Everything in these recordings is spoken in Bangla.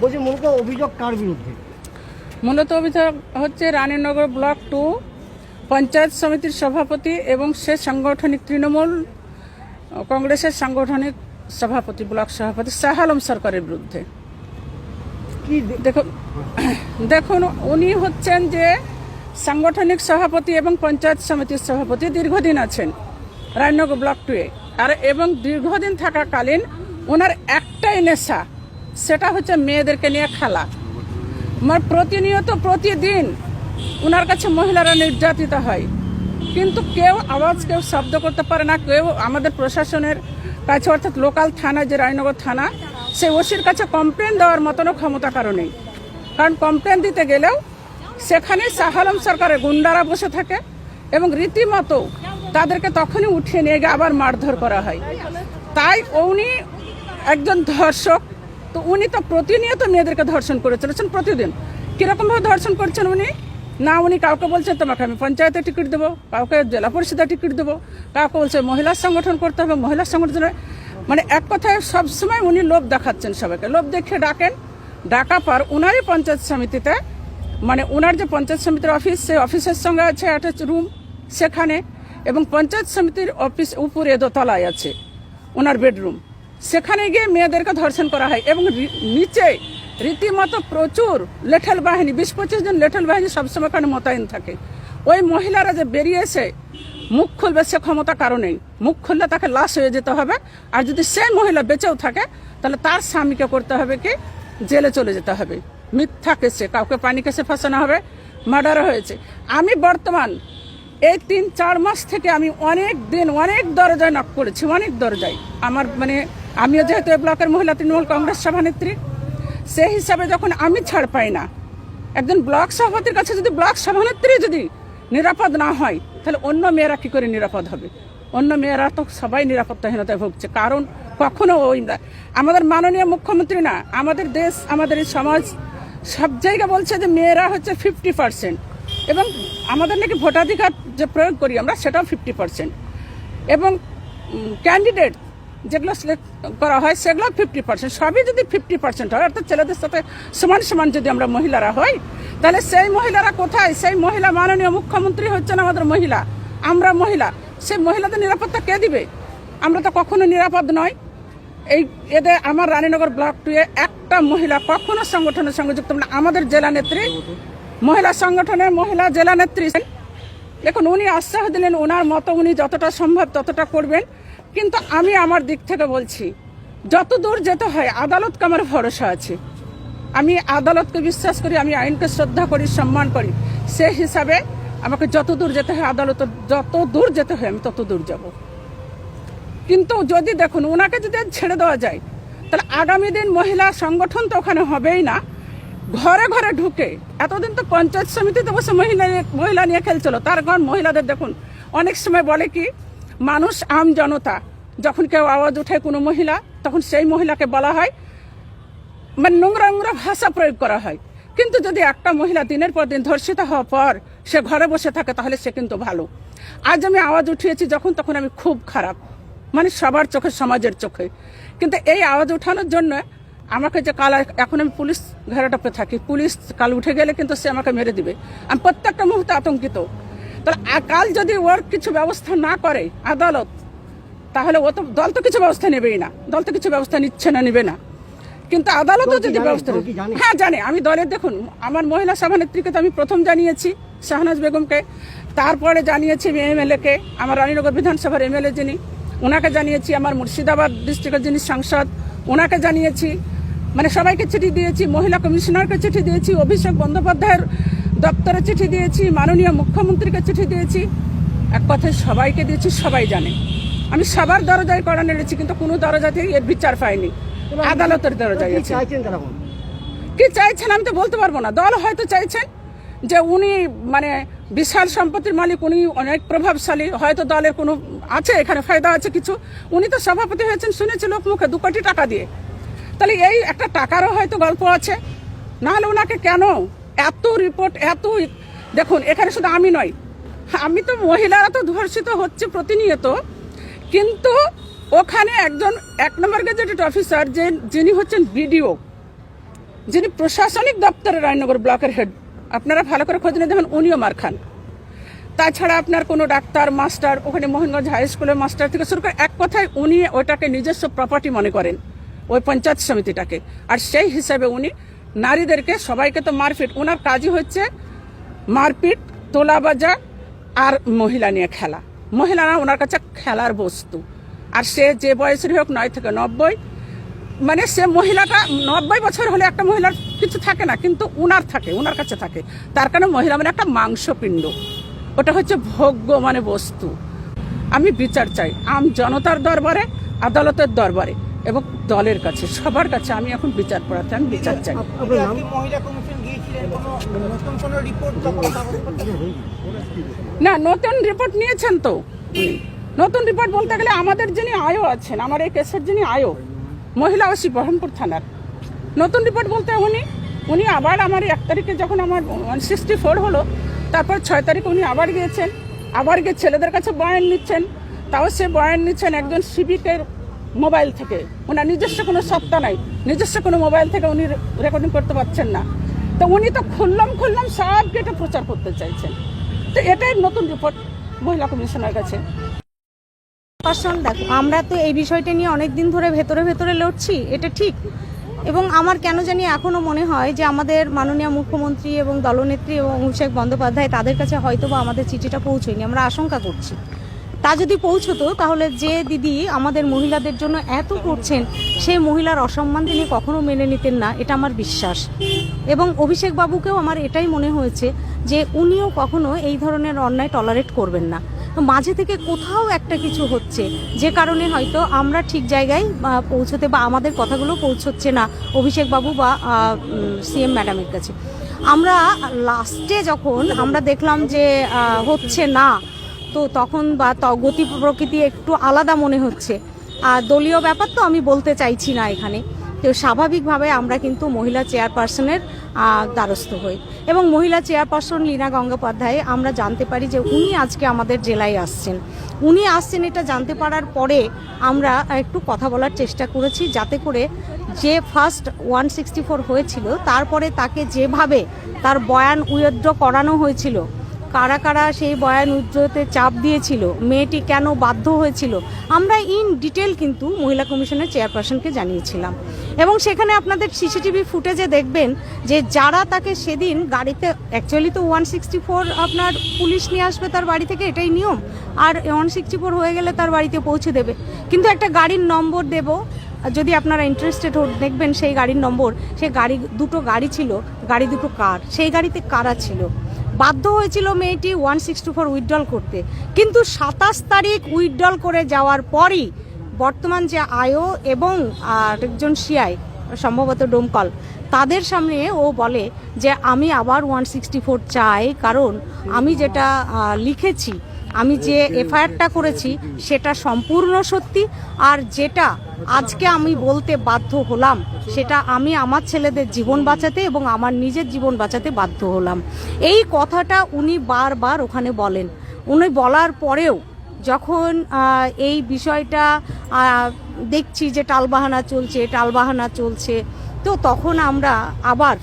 বলছি মূলত অভিযোগ কার বিরুদ্ধে? মূলত অভিযোগ হচ্ছে রানীনগর ব্লক টু পঞ্চায়েত সমিতির সভাপতি এবং সে সাংগঠনিক তৃণমূল কংগ্রেসের সাংগঠনিক সভাপতি ব্লক সভাপতি শাহ আলম সরকারের বিরুদ্ধে। কি দেখুন দেখুন উনি হচ্ছেন যে সাংগঠনিক সভাপতি এবং পঞ্চায়েত সমিতির সভাপতি দীর্ঘদিন আছেন রায়নগর ব্লক টুয়ে আর এবং দীর্ঘদিন থাকাকালীন ওনার একটাই নেশা সেটা হচ্ছে মেয়েদেরকে নিয়ে খেলা। মানে প্রতিনিয়ত প্রতিদিন ওনার কাছে মহিলারা নির্যাতিত হয়। কিন্তু কেউ আওয়াজ কেউ শব্দ করতে পারে না, কেউ আমাদের প্রশাসনের কাছে, অর্থাৎ লোকাল থানা, যে রায়নগর থানা সেই ওসির কাছে কমপ্লেন দেওয়ার মতনও ক্ষমতা কারও নেই। কারণ কমপ্লেন দিতে গেলেও সেখানে শাহালম সরকারের গুন্ডারা বসে থাকে এবং রীতিমতো তাদেরকে তখনই উঠিয়ে নিয়ে গিয়ে আবার মারধর করা হয়। তাই উনি একজন ধর্ষক তো উনি তো প্রতিনিয়ত মেয়েদেরকে ধর্ষণ করে চলেছেন প্রতিদিন। কিরকমভাবে ধর্ষণ করছেন উনি? না, উনি কাউকে বলছেন তোমাকে আমি পঞ্চায়েতে টিকিট দেবো, কাউকে জেলা পরিষদে টিকিট দেবো, কাউকে বলছে মহিলা সংগঠন করতে হবে, মহিলা সংগঠনে মানে এক কথায় সবসময় উনি লোভ দেখাচ্ছেন সবাইকে। লোভ দেখে ডাকেন। ডাকা পর উনারই পঞ্চায়েত সমিতিতে মানে ওনার যে পঞ্চায়েত সমিতির অফিস, সেই অফিসের সঙ্গে আছে অ্যাটাচ রুম সেখানে এবং পঞ্চায়েত সমিতির অফিস উপরে দোতলায় আছে ওনার বেডরুম। সেখানে গিয়ে মেয়েদেরকে ধর্ষণ করা হয় এবং নিচে রীতিমতো প্রচুর লেঠেল বাহিনী, বিশ পঁচিশ জন লেঠেল বাহিনী সবসময় ওখানে মোতায়েন থাকে। ওই মহিলারা যে বেরিয়ে এসে মুখ খুলবে সে ক্ষমতা কারণেই মুখ খুললে তাকে লাশ হয়ে যেতে হবে। আর যদি সে মহিলা বেঁচেও থাকে, তাহলে তার স্বামীকে করতে হবে কি? জেলে চলে যেতে হবে। মিথ্যা কেসে, কাউকে পানি কেসে ফাঁসানো হবে, মার্ডার হয়েছে। আমি বর্তমান এই তিন চার মাস থেকে আমি অনেক দিন অনেক দরজায় নক করেছি, অনেক দরজায়। আমার মানে আমিও যেহেতু ব্লকের মহিলা তৃণমূল কংগ্রেস সভানেত্রী সেই হিসাবে যখন আমি ছাড় পাই না, একজন ব্লক সভাপতির কাছে যদি ব্লক সভানেত্রী যদি নিরাপদ না হয়, তাহলে অন্য মেয়েরা কি করে নিরাপদ হবে? অন্য মেয়েরা তো সবাই নিরাপত্তাহীনতায় ভুগছে। কারণ কখনো ওই আমাদের মাননীয় মুখ্যমন্ত্রী না, আমাদের দেশ, আমাদের এই সমাজ সব জায়গা বলছে যে মেয়েরা হচ্ছে ফিফটি পার্সেন্ট এবং আমাদের নাকি ভোটাধিকার যে প্রয়োগ করি আমরা, সেটাও ফিফটি পার্সেন্ট এবং ক্যান্ডিডেট যেগুলো সিলেক্ট করা হয়, সেগুলো ফিফটি পার্সেন্ট সবই যদি ফিফটি পার্সেন্ট হয়, অর্থাৎ ছেলেদের সাথে সমান সমান যদি আমরা মহিলারা হই, তাহলে সেই মহিলারা কোথায়? সেই মহিলা মাননীয় মুখ্যমন্ত্রী হচ্ছেন আমাদের মহিলা। আমরা মহিলা। সেই মহিলাদের নিরাপত্তা কে দিবে? আমরা তো কখনো নিরাপদ নয় এই এদের আমার রানীনগর ব্লক টুয়ে একটা মহিলা কখনো সংগঠনের সঙ্গে যুক্ত না। আমাদের জেলা নেত্রী, মহিলা সংগঠনের মহিলা জেলা নেত্রী দেখুন, উনি আশ্বাস দিলেন ওনার মতো উনি যতটা সম্ভব ততটা করবেন। কিন্তু আমি আমার দিক থেকে বলছি, যত দূর যেতে হয়, আদালতকে আমার ভরসা আছে। আমি আদালতকে বিশ্বাস করি, আমি আইনকে শ্রদ্ধা করি, সম্মান করি। সে হিসাবে আমাকে যত দূর যেতে হয়, আদালত যত দূর যেতে হয়, আমি তত দূর যাব। কিন্তু যদি দেখুন ওনাকে যদি ছেড়ে দেওয়া যায়, তাহলে আগামী দিন মহিলা সংগঠন তো ওখানে হবেই না। ঘরে ঘরে ঢুকে, এতদিন তো পঞ্চায়েত সমিতিতে বসে মহিলা নিয়ে- মহিলা নিয়ে খেলছিল। তার ঘর মহিলাদের দেখুন, অনেক সময় বলে কি মানুষ আম জনতা। যখন কেউ আওয়াজ উঠায় কোনো মহিলা, তখন সেই মহিলাকে বলা হয় মানে নোংরা নোংরা ভাষা প্রয়োগ করা হয়। কিন্তু যদি একটা মহিলা দিনের পর দিন ধর্ষিত হওয়ার পর সে ঘরে বসে থাকে, তাহলে সে কিন্তু ভালো। আজ আমি আওয়াজ উঠিয়েছি যখন, তখন আমি খুব খারাপ। মানে সবার চোখে, সমাজের চোখে। কিন্তু এই আওয়াজ উঠানোর জন্য আমাকে যে কাল এখন আমি পুলিশ ঘেরাটাপে থাকি। পুলিশ কাল উঠে গেলে কিন্তু সে আমাকে মেরে দিবে। আমি প্রত্যেকটা মুহূর্তে আতঙ্কিত। তাহলে কাল যদি ওর কিছু ব্যবস্থা না করে আদালত তাহলে ও তো দল তো কিছু ব্যবস্থা নেবেই না। দল তো কিছু ব্যবস্থা নিচ্ছে না নেবে না। কিন্তু আদালতও যদি ব্যবস্থা হ্যাঁ জানে। আমি দলের দেখুন আমার মহিলা সভানেত্রীকে তো আমি প্রথম জানিয়েছি শাহনাজ বেগমকে। তারপরে জানিয়েছি এমএলএ কে আমার রানীনগর বিধানসভার এমএলএ যিনি ওনাকে জানিয়েছি আমার মুর্শিদাবাদ ডিস্ট্রিক্টের যিনি সাংসদ ওনাকে জানিয়েছি। মানে সবাইকে চিঠি দিয়েছি মহিলা কমিশনারকে চিঠি দিয়েছি অভিষেক বন্দ্যোপাধ্যায়ের দপ্তরে চিঠি দিয়েছি মাননীয় মুখ্যমন্ত্রীকে চিঠি দিয়েছি। এক কথায় সবাইকে দিয়েছি সবাই জানে। আমি সবার দরজায় কড়া নেড়েছি কিন্তু কোনো দরজাতেই এর বিচার পাইনি। আদালতের দরজায় কি আছে। চাইছেন কি চাইছেন আমি তো বলতে পারব না। দল হয়তো চাইছেন যে উনি মানে বিশাল সম্পত্তির মালিক উনি অনেক প্রভাবশালী। হয়তো দলের কোনো আছে এখানে ফায়দা আছে কিছু। উনি তো সভাপতি হয়েছেন শুনেছি লোক মুখে দু কোটি টাকা দিয়ে। তাহলে এই একটা টাকারও হয়তো গল্প আছে। নাহলে ওনাকে কেন এত রিপোর্ট এত দেখুন, এখানে শুধু আমি নয়, আমি তো মহিলারা তো ধর্ষিত হচ্ছে প্রতিনিয়ত, কিন্তু ওখানে একজন, এক নম্বর গেজেটেড অফিসার যে, যিনি হচ্ছেন বিডিও যিনি প্রশাসনিক দপ্তরের রায়নগর ব্লকের হেড আপনারা ভালো করে খোঁজ নিয়ে দেখেন, উনিও মার খান। তাছাড়া আপনার কোনো ডাক্তার, মাস্টার, ওখানে মোহনগঞ্জ হাই স্কুলের মাস্টার থেকে শুরু করে এক কথায় উনি ওটাকে নিজস্ব প্রপার্টি মনে করেন, ওই পঞ্চায়েত সমিতিটাকে। আর সেই হিসাবে উনি নারীদেরকে সবাইকে তো মারপিট। ওনার কাজই হচ্ছে মারপিট তোলা বাজা আর মহিলা নিয়ে খেলা। মহিলারা ওনার কাছে খেলার বস্তু। আর সে যে বয়সের হোক, নয় থেকে নব্বই মানে সে মহিলাটা নব্বই বছর হলে একটা মহিলার কিছু থাকে না, কিন্তু উনার থাকে, উনার কাছে থাকে। তার কারণে মহিলা মানে একটা মাংসপিণ্ড। ওটা হচ্ছে ভোগ্য মানে বস্তু। আমি বিচার চাই। আম জনতার দরবারে, আদালতের দরবারে। এবং দলের কাছে সবার কাছে আমি এখন বিচার পড়াতে আমি বিচার চাই। আপ- আপনার নাম? আপনি মহিলা কমিশন গিয়েছিলেন? কোনো নতুন কোনো রিপোর্ট তখন কাগজপত্র না নতুন রিপোর্ট নিয়েছেন তো। নতুন রিপোর্ট বলতে গেলে আমাদের যিনি আয়ো আছেন আমার এই কেসের যিনি আয়ো মহিলা ওসি বহরমপুর থানার। নতুন রিপোর্ট বলতে উনি উনি আবার আমার এক তারিখে যখন আমার ওয়ান সিক্সটি ফোর হলো তারপর ছয় তারিখ উনি আবার গিয়েছেন। আবার গিয়ে ছেলেদের কাছে বয়ান নিচ্ছেন। তাও সে বয়ান নিচ্ছেন একজন সিভিকের মোবাইল থেকে। ওনার নিজস্ব কোনো সত্তা নাই। নিজস্ব কোনো মোবাইল থেকে উনি রেকর্ডিং করতে পারছেন না। তো উনি তো খুললাম খুললাম, সব কেটে প্রচার করতে চাইছেন। তো এটাই নতুন রিপোর্ট মহিলা কমিশনের কাছে। পার্সন দেখো, আমরা তো এই বিষয়টা নিয়ে অনেক দিন ধরে ভেতরে ভেতরে লড়ছি, এটা ঠিক। এবং আমার কেন জানি এখনও মনে হয় যে আমাদের মাননীয় মুখ্যমন্ত্রী এবং দলনেত্রী এবং অভিষেক বন্দ্যোপাধ্যায় তাদের কাছে হয়তো বা আমাদের চিঠিটা পৌঁছয়নি। আমরা আশঙ্কা করছি। তা যদি পৌঁছতো, তাহলে যে দিদি আমাদের মহিলাদের জন্য এত করছেন সেই মহিলার অসম্মান তিনি কখনো মেনে নিতেন না, এটা আমার বিশ্বাস। এবং অভিষেক বাবুকেও আমার এটাই মনে হয়েছে যে উনিও কখনো এই ধরনের অন্যায় টলারেট করবেন না। তো মাঝে থেকে কোথাও একটা কিছু হচ্ছে, যে কারণে হয়তো আমরা ঠিক জায়গায় পৌঁছতে বা আমাদের কথাগুলো পৌঁছচ্ছে না অভিষেক বাবু বা সিএম ম্যাডামের কাছে। আমরা লাস্টে যখন আমরা দেখলাম যে হচ্ছে না তো তখন বা গতি প্রকৃতি একটু আলাদা মনে হচ্ছে। আর দলীয় ব্যাপার তো আমি বলতে চাইছি না এখানে। তো স্বাভাবিকভাবে আমরা কিন্তু মহিলা চেয়ারপারসনের দ্বারস্থ হই। এবং মহিলা চেয়ারপারসন লীনা গঙ্গোপাধ্যায়, আমরা জানতে পারি যে উনি আজকে আমাদের জেলায় আসছেন। উনি আসছেন এটা জানতে পারার পরে আমরা একটু কথা বলার চেষ্টা করেছি যাতে করে যে ফার্স্ট ওয়ান সিক্সটি ফোর হয়েছিল, তারপরে তাকে যেভাবে তার বয়ান উইথড্র করানো হয়েছিল কারা কারা সেই বয়ান উজ্জ্বলতে চাপ দিয়েছিল, মেয়েটি কেন বাধ্য হয়েছিল, আমরা ইন ডিটেল কিন্তু মহিলা কমিশনের চেয়ারপারসনকে জানিয়েছিলাম। এবং সেখানে আপনাদের সিসিটিভি ফুটেজে দেখবেন যে যারা তাকে সেদিন গাড়িতে অ্যাকচুয়ালি তো ওয়ান সিক্সটি ফোর আপনার পুলিশ নিয়ে আসবে তার বাড়ি থেকে, এটাই নিয়ম। আর ওয়ান সিক্সটি ফোর হয়ে গেলে তার বাড়িতে পৌঁছে দেবে। কিন্তু একটা গাড়ির নম্বর দেব, যদি আপনারা ইন্টারেস্টেড দেখবেন সেই গাড়ির নম্বর সেই গাড়ি, দুটো গাড়ি ছিল, গাড়ি দুটো কার, সেই গাড়িতে কারা ছিল? বাধ্য হয়েছিল মেয়েটি ওয়ান সিক্সটি ফোর উইথড্রল করতে। কিন্তু সাতাশ তারিখ উইথড্রল করে যাওয়ার পরই বর্তমান যে আয়ো এবং আরেকজন সিআই, সম্ভবত ডোমকল তাদের সামনে ও বলে যে, আমি আবার ওয়ান সিক্সটি ফোর চাই, কারণ আমি যেটা লিখেছি আমি যে এফআইআরটা করেছি, সেটা সম্পূর্ণ সত্যি। আর যেটা আজকে আমি বলতে বাধ্য হলাম, সেটা আমি আমার ছেলেদের জীবন বাঁচাতে এবং আমার নিজের জীবন বাঁচাতে বাধ্য হলাম। এই কথাটা উনি বারবার ওখানে বলেন। উনি বলার পরেও যখন এই বিষয়টা দেখছি যে টালবাহানা চলছে টালবাহানা চলছে তো তখন আমরা আবার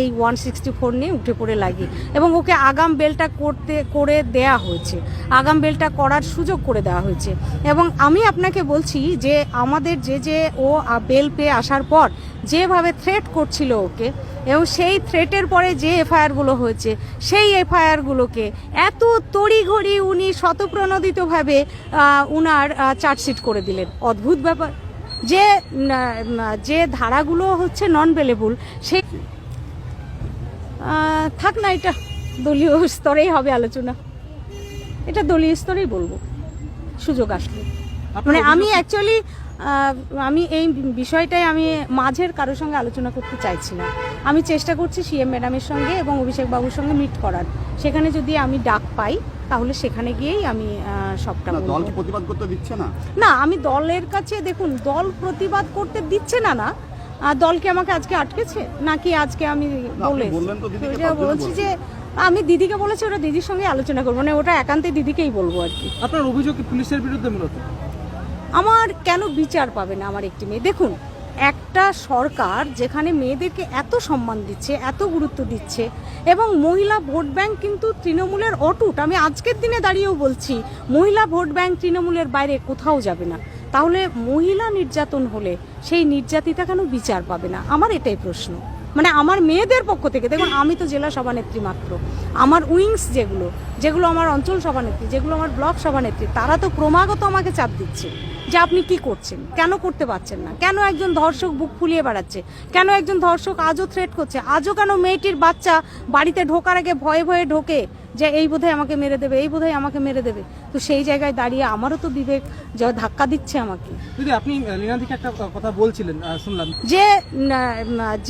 এই ওয়ান সিক্সটি ফোর নিয়ে উঠে পড়ে লাগি। এবং ওকে আগাম বেলটা করতে, করে দেয়া হয়েছে। আগাম বেলটা করার সুযোগ করে দেওয়া হয়েছে। এবং আমি আপনাকে বলছি যে, আমাদের যে যে ও বেল পেয়ে আসার পর যেভাবে থ্রেট করছিল ওকে, এবং সেই থ্রেটের পরে যে এফআইআরগুলো হয়েছে, সেই এফআইআরগুলোকে এত তড়িঘড়ি উনি শতপ্রণোদিতভাবে উনার চার্জশিট করে দিলেন। অদ্ভুত ব্যাপার। যে যে ধারাগুলো হচ্ছে নন বেলেবল সেই থাক না এটা দলীয় স্তরেই হবে আলোচনা। এটা দলীয় স্তরেই বলব। সুযোগ আসলে। মানে আমি অ্যাকচুয়ালি আমি এই বিষয়টাই আমি মাঝের কারোর সঙ্গে আলোচনা করতে চাইছি না। আমি চেষ্টা করছি সিএম ম্যাডামের সঙ্গে এবং অভিষেক বাবুর সঙ্গে মিট করার। সেখানে যদি আমি ডাক পাই তাহলে সেখানে গিয়েই আমি সবটা না, দল প্রতিবাদ করতে দিচ্ছে না? না আমি দলের কাছে দেখুন দল প্রতিবাদ করতে দিচ্ছে না না। দলকে আমাকে আজকে আটকেছে? নাকি আজকে আমি আপনি বলে বলছি। যে আমি দিদিকে বলেছি ওটা দিদির সঙ্গে আলোচনা করব। মানে ওটা একান্তে দিদিকেই বলব আর কি। আপনার অভিযোগ পুলিশের বিরুদ্ধে মূলত? আমার কেন বিচার পাবে না আমার একটি মেয়ে? দেখুন, একটা সরকার যেখানে মেয়েদেরকে এত সম্মান দিচ্ছে, এত গুরুত্ব দিচ্ছে, এবং মহিলা ভোট ব্যাংক কিন্তু তৃণমূলের অটুট। আমি আজকের দিনে দাঁড়িয়েও বলছি, মহিলা ভোট ব্যাংক তৃণমূলের বাইরে কোথাও যাবে না। তাহলে মহিলা নির্যাতন হলে সেই নির্যাতিতা কেন বিচার পাবে না? আমার এটাই প্রশ্ন। মানে আমার মেয়েদের পক্ষ থেকে, দেখুন, আমি তো জেলা সভানেত্রী মাত্র। আমার উইংস যেগুলো যেগুলো আমার অঞ্চল সভানেত্রী, যেগুলো আমার ব্লক সভানেত্রী, তারা তো ক্রমাগত আমাকে চাপ দিচ্ছে যে আপনি কি করছেন, কেন করতে পারছেন না, কেন একজন ধর্ষক বুক ফুলিয়ে বেড়াচ্ছে, কেন একজন ধর্ষক আজও থ্রেট করছে, আজও কেন মেয়েটির বাচ্চা বাড়িতে ঢোকার আগে ভয়ে ভয়ে ঢোকে? যে এই বোধহয় আমাকে মেরে দেবে এই বোধহয় আমাকে মেরে দেবে। তো সেই জায়গায় দাঁড়িয়ে আমারও তো বিবেক যা ধাক্কা দিচ্ছে আমাকে। দিদি আপনি লীনাদিকে একটা কথা বলছিলেন শুনলাম। যে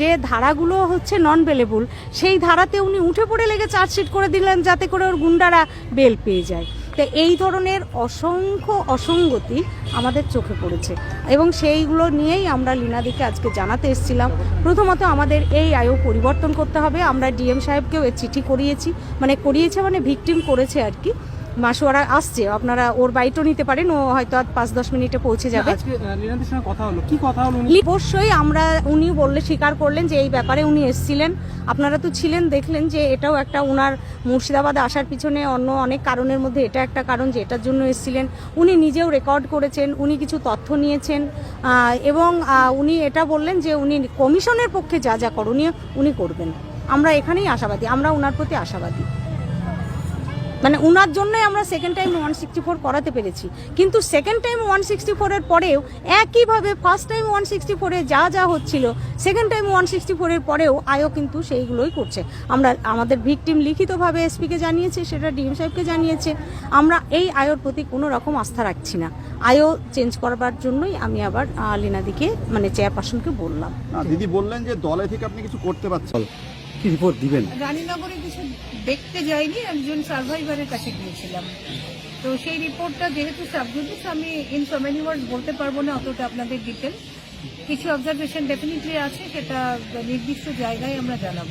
যে ধারাগুলো হচ্ছে নন বেলেবল সেই ধারাতে উনি উঠে পড়ে লেগে চার্জশিট করে দিলেন যাতে করে ওর গুন্ডারা বেল পেয়ে যায়। তো এই ধরনের অসংখ্য অসঙ্গতি আমাদের চোখে পড়েছে। এবং সেইগুলো নিয়েই আমরা লীনাদিকে আজকে জানাতে এসেছিলাম। প্রথমত আমাদের এই আয়ু পরিবর্তন করতে হবে। আমরা ডিএম সাহেবকেও এর চিঠি করিয়েছি। মানে করিয়েছে মানে ভিকটিম করেছে আর কি। মাসোয়ারা আসছে আপনারা ওর বাইটও নিতে পারেন ও হয়তো আর পাঁচ দশ মিনিটে পৌঁছে যাবে। অবশ্যই আমরা উনি বললে স্বীকার করলেন যে এই ব্যাপারে উনি এসেছিলেন। আপনারা তো ছিলেন দেখলেন যে এটাও একটা উনার মুর্শিদাবাদে আসার পিছনে অন্য অনেক কারণের মধ্যে এটা একটা কারণ যে এটার জন্য এসেছিলেন। উনি নিজেও রেকর্ড করেছেন উনি কিছু তথ্য নিয়েছেন এবং উনি এটা বললেন যে উনি কমিশনের পক্ষে যা যা করণীয় উনি করবেন। আমরা এখানেই আশাবাদী আমরা উনার প্রতি আশাবাদী। মানে উনার জন্যই আমরা second time one sixty four করাতে পেরেছি। কিন্তু সেকেন্ড টাইম ওয়ান সিক্সটি ফোরের পরেও একইভাবে ফার্স্ট টাইম ওয়ান সিক্সটি ফোরে যা যা হচ্ছিল সেকেন্ড টাইম ওয়ান সিক্সটি ফোরের পরেও আয়ও কিন্তু সেইগুলোই করছে। আমরা, আমাদের ভিকটিম লিখিতভাবে এসপিকে জানিয়েছে, সেটা ডিএম সাহেবকে জানিয়েছে। আমরা এই আয়োর প্রতি কোনো রকম আস্থা রাখছি না। আয়ও চেঞ্জ করবার জন্যই আমি আবার লীনাদিকে মানে চেয়ারপারসনকে বললাম। দিদি বললেন যে দলে থেকে আপনি কিছু করতে পারছেন। কি রিপোর্ট দিবেন? রানীনগরে কিছু দেখতে যাইনি একজন সার্ভাইভারের কাছে গিয়েছিলাম। তো সেই রিপোর্টটা যেহেতু সাবজুডিস আমি ইন সো মেনি ওয়ার্ডস বলতে পারব না অতটা আপনাদের ডিটেল কিছু অবজারভেশন ডেফিনেটলি আছে সেটা নির্দিষ্ট জায়গায় আমরা জানাব।